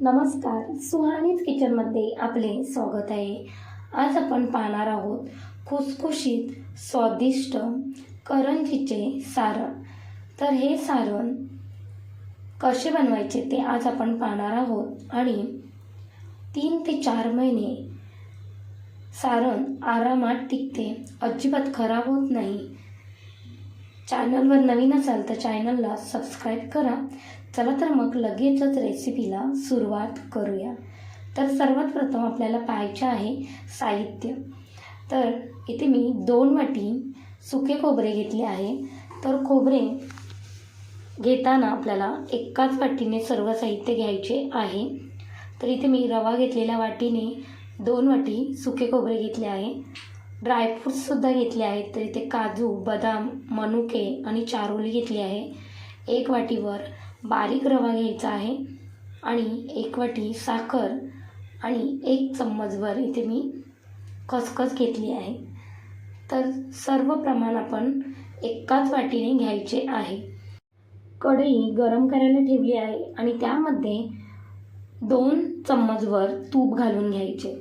नमस्कार सुहानीच किचनमध्ये आपले स्वागत आहे. आज आपण पाहणार आहोत खुसखुशीत स्वादिष्ट करंजीचे सारण. तर हे सारण कसे बनवायचे ते आज आपण पाहणार आहोत आणि तीन ते चार महिने सारण आरामात टिकते. अजिबात खराब होत नाही. चॅनलवर नवीन असाल तर चॅनलला सबस्क्राईब करा. चला तर मग लगेचच रेसिपीला सुरुवात करूया. तर सर्वात प्रथम आपल्याला पाहायचे आहे साहित्य. तर इथे मी दोन वाटी सुके खोबरे घेतले आहे. तर खोबरे घेताना आपल्याला एकाच वाटीने सर्व साहित्य घ्यायचे आहे. तर इथे मी रवा घेतलेल्या वाटीने दोन वाटी सुके खोबरे घेतले आहे. ड्रायफ्रूट्ससुद्धा घेतले आहेत. तर इथे काजू बदाम मनुके आणि चारोली घेतली आहे. एक वाटीवर बारीक रवा घ्यायचा आहे आणि एक वाटी साखर आणि एक चम्मचभर इथे मी खसखस घेतली आहे. तर सर्व प्रमाण आपण एकाच वाटीने घ्यायचे आहे. कढई गरम करायला ठेवली आहे आणि त्यामध्ये दोन चम्मचभर तूप घालून घ्यायचे.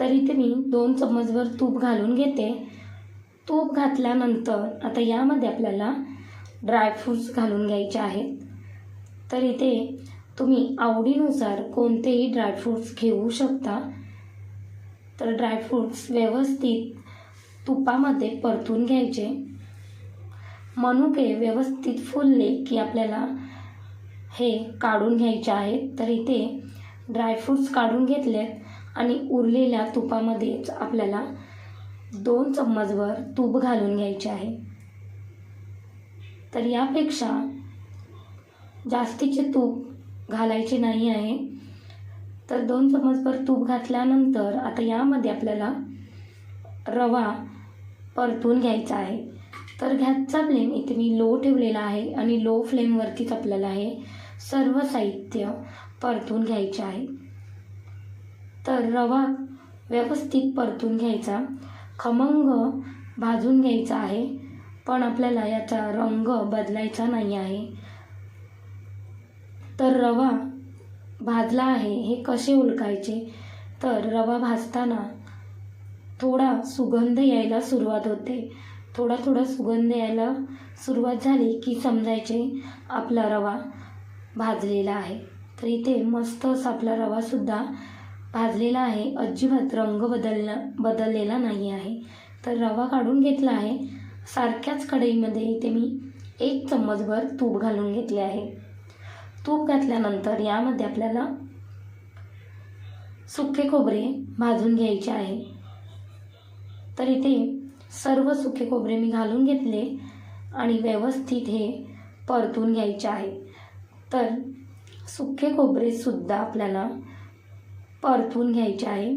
तर इथे मी दोन चम्मचभर तूप घालून घेते. तूप घातल्यानंतर आता यामध्ये आपल्याला ड्रायफ्रूट्स घालून घ्यायचे आहेत. तर इथे तुम्ही आवडीनुसार कोणतेही ड्रायफ्रूट्स घेऊ शकता. तर ड्रायफ्रूट्स व्यवस्थित तुपामध्ये परतून घ्यायचे. मनुके व्यवस्थित फुलले की आपल्याला हे काढून घ्यायचे आहेत. तर इथे ड्रायफ्रूट्स काढून घेतलेत आणि उरलेल्या तुपामध्येच आपल्याला दोन चम्मचभर तूप घालून घ्यायचे आहे. तर यापेक्षा जास्तीचे तूप घालायचे नाही आहे. तर दोन चमचभर तूप घातल्यानंतर आता यामध्ये आपल्याला रवा परतून घ्यायचा आहे. तर गॅसचा फ्लेम इथे मी लो ठेवलेला आहे आणि लो फ्लेमवरतीच आपल्याला हे सर्व साहित्य परतून घ्यायचे आहे. तर रवा व्यवस्थित परतून घ्यायचा. खमंग भाजून घ्यायचा आहे. पण आपल्याला याचा रंग बदलायचा नाही आहे. तर रवा भाजला आहे हे कसे ओळखायचे तर रवा भाजताना थोडा सुगंध यायला सुरुवात होते. थोडा थोडा सुगंध यायला सुरुवात झाली की समजायचे आपला रवा भाजलेला आहे. तर इथे मस्त असा आपला रवासुद्धा भाजलेला आहे. अजिबात रंग बदलला बदललेला नाही आहे. तर रवा काढून घेतला आहे. सारख्याच कढईमध्ये इथे मी एक चम्मचभर तूप घालून घेतले आहे. तूप घातल्यानंतर यामध्ये आपल्याला सुके खोबरे भाजून घ्यायचे आहे. तर इथे सर्व सुके खोबरे मी घालून घेतले आणि व्यवस्थित हे परतून घ्यायचे आहे. तर सुके खोबरेसुद्धा आपल्याला परतून घ्यायचे आहे.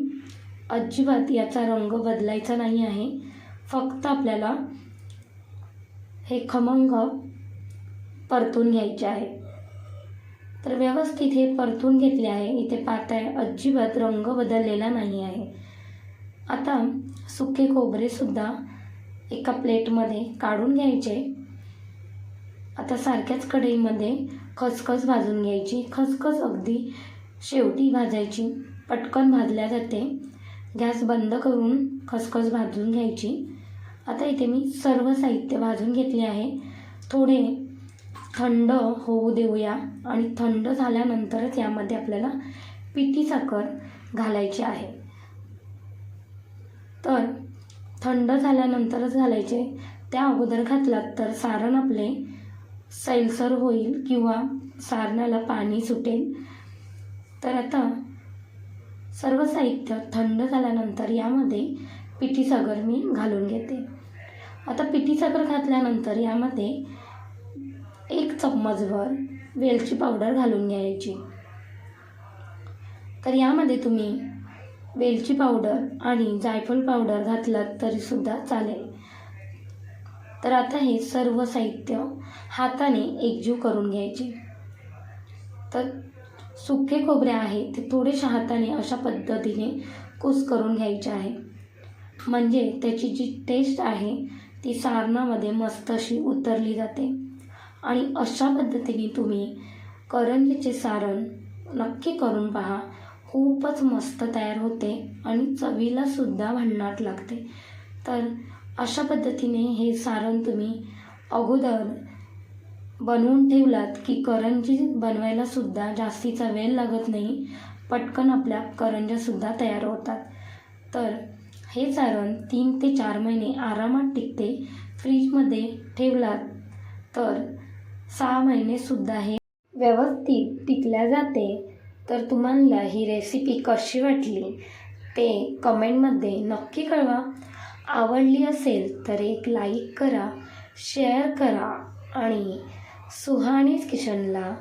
अजिबात याचा रंग बदलायचा नाही आहे. फक्त आपल्याला हे खमंग परतून घ्यायचे आहे. तर व्यवस्थित हे परतून घेतले आहे. इथे पाताय अजिबात रंग बदललेला नाही आहे. आता सुके खोबरेसुद्धा एका प्लेटमध्ये काढून घ्यायचे. आता सारख्याच कढईमध्ये खसखस भाजून घ्यायची. खसखस अगदी शेवटी भाजायची. पटकन भाजल्या जाते. गॅस बंद करून खसखस भाजून घ्यायची. आता इथे मी सर्व साहित्य भाजून घेतले आहे. थोडे थंड होऊ देऊया. आणि थंड झाल्यानंतरच यामध्ये आपल्याला पिठी साखर घालायची आहे. तर थंड झाल्यानंतरच घालायचे. त्या अगोदर घातलात तर सारण आपले सैलसर होईल किंवा सारणाला पाणी सुटेल. तर आता सर्व साहित्य थंड झाल्यानंतर यामध्ये पिठी साखर मी घालून घेते. आता पिठी साखर घातल्यानंतर यामध्ये एक चम्मचभर वेलची पावडर घालून घ्यायची. तर यामध्ये तुम्ही वेलची पावडर आणि जायफळ पावडर घातलात तरीसुद्धा चालेल. तर आता हे सर्व साहित्य हाताने एकजीव करून घ्यायचे. तर सुके खोबरे आहे ते थोडेशा हाताने अशा पद्धतीने कूस करून घ्यायचे आहे. म्हणजे त्याची जी टेस्ट आहे ती सारणामध्ये मस्त अशी उतरली जाते. आणि अशा पद्धतीने तुम्ही करंजीचे सारण नक्की करून पहा. खूपच मस्त तयार होते आणि चवीला सुद्धा भन्नाट लागते. तर अशा पद्धतीने हे सारण तुम्ही अगोदर बनवून ठेवलात की करंजी बनवायला सुद्धा जास्तीचा वेळ लागत नाही. पटकन आपल्या करंज्यासुद्धा तयार होतात. तर हे सारण तीन ते चार महिने आरामात टिकते. फ्रीजमध्ये ठेवलात तर सहा महिनेसुद्धा हे व्यवस्थित टिकल्या जाते. तर तुम्हाला ही रेसिपी कशी वाटली? ते कमेंटमध्ये नक्की कळवा. आवडली असेल तर एक लाईक करा शेअर करा आणि सुहानीज किचनला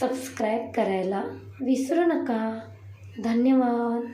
सबस्क्राईब करायला विसरू नका. धन्यवाद.